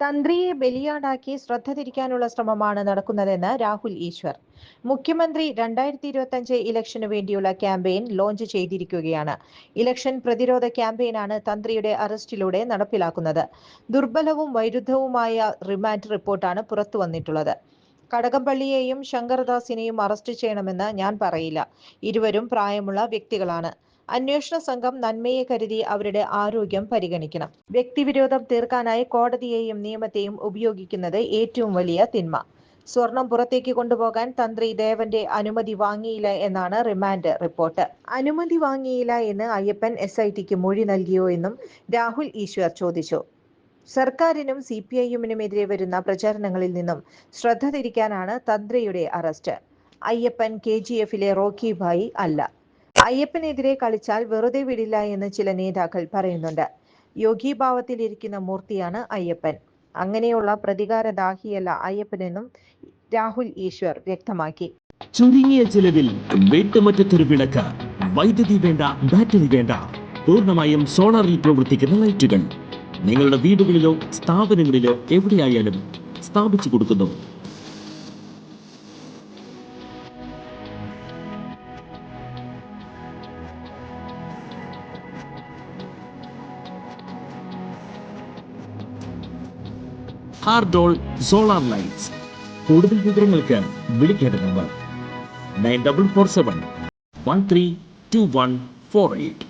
തന്ത്രിയെ ബലിയാടാക്കി ശ്രദ്ധ തിരിക്കാനുള്ള ശ്രമമാണ് നടക്കുന്നതെന്ന് രാഹുൽ ഈശ്വർ. മുഖ്യമന്ത്രി രണ്ടായിരത്തി ഇരുപത്തഞ്ച് ഇലക്ഷനു വേണ്ടിയുള്ള ക്യാമ്പയിൻ ലോഞ്ച് ചെയ്തിരിക്കുകയാണ്. ഇലക്ഷൻ പ്രതിരോധ ക്യാമ്പയിനാണ് തന്ത്രിയുടെ അറസ്റ്റിലൂടെ നടപ്പിലാക്കുന്നത്. ദുർബലവും വൈരുദ്ധവുമായ റിമാൻഡ് റിപ്പോർട്ടാണ് പുറത്തു വന്നിട്ടുള്ളത് കടകംപള്ളിയെയും ശങ്കർദാസിനെയും അറസ്റ്റ് ചെയ്യണമെന്ന് ഞാൻ പറയില്ല. ഇരുവരും പ്രായമുള്ള വ്യക്തികളാണ്. അന്വേഷണ സംഘം നന്മയെ കരുതി അവരുടെ ആരോഗ്യം പരിഗണിക്കണം. വ്യക്തിവിരോധം തീർക്കാനായി കോടതിയെയും നിയമത്തെയും ഉപയോഗിക്കുന്നത് ഏറ്റവും വലിയ തിന്മ. സ്വർണം പുറത്തേക്ക് കൊണ്ടുപോകാൻ തന്ത്രി ദേവന്റെ അനുമതി വാങ്ങിയില്ല എന്നാണ് റിമാൻഡ് റിപ്പോർട്ട്. അനുമതി വാങ്ങിയില്ല എന്ന് അയ്യപ്പൻ എസ് ഐ മൊഴി നൽകിയോ എന്നും രാഹുൽ ഈശ്വർ ചോദിച്ചു. സർക്കാരിനും സി പി ഐഎമ്മിനുമെതിരെ വരുന്ന പ്രചാരണങ്ങളിൽ നിന്നും ശ്രദ്ധ തിരിക്കാനാണ് തന്ത്രിയുടെ അറസ്റ്റ്. അയ്യപ്പൻ കെ ജി എഫിലെ റോക്കി ഭായി അല്ല. അയ്യപ്പനെതിരെ കളിച്ചാൽ വെറുതെ വിടില്ല എന്ന് ചില നേതാക്കൾ പറയുന്നുണ്ട്. യോഗി ഭാവത്തിലിരിക്കുന്ന മൂർത്തിയാണ് അയ്യപ്പൻ. അങ്ങനെയുള്ള പ്രതികാരദാഹിയല്ല അയ്യപ്പനെന്നും രാഹുൽ ഈശ്വർ വ്യക്തമാക്കി. ചുരുങ്ങിയ ചിലവിൽ വീട്ടുമറ്റത്തൊരു വിളക്ക് വൈദ്യുതി വേണ്ട ബാറ്ററി വേണ്ട. പൂർണമായും സോളാറിൽ പ്രവർത്തിക്കുന്ന ലൈറ്റുകൾ. നിങ്ങളുടെ വീടുകളിലോ സ്ഥാപനങ്ങളിലോ എവിടെയായാലും സ്ഥാപിച്ചു കൊടുക്കുന്നു. ഹാർഡോൾ സോളാർ ലൈറ്റ്സ്. കൂടുതൽ വിവരങ്ങൾക്ക് വിളിക്കേണ്ട number. Nine double four seven one three two one four eight.